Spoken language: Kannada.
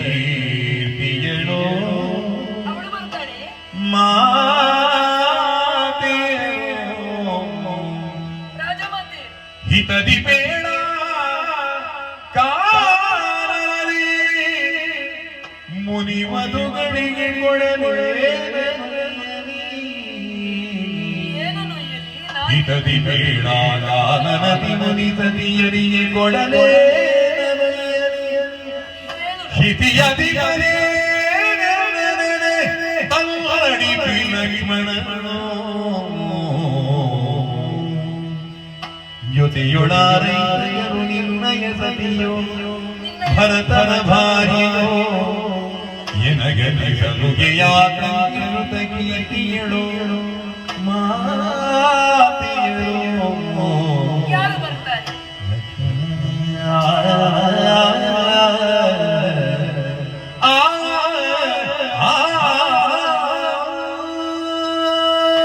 ಕೀರ್ತಿಯಳೋ ಹಿತದಿ ಬೇಡ ಕಾರಲಿ ಮುನಿ ಮಧುಗಳಿಗೆ ಕೊಡಲು ಹಿತದಿ ಬೇಡ ಕಾನನದಿ ಮುನಿ ಸತಿಯರಿಗೆ ಕೊಡಲೇ ಏನು ಹಿತಿಯದಿ ಬರೇ ತಲ್ಲಡಿ ಲಕ್ಷ್ಮಣನೋ ಯುತಿಯೊಳಾರೆಯರು ನಿರ್ಣಯ ಸತಿಯೋ ಭರತನ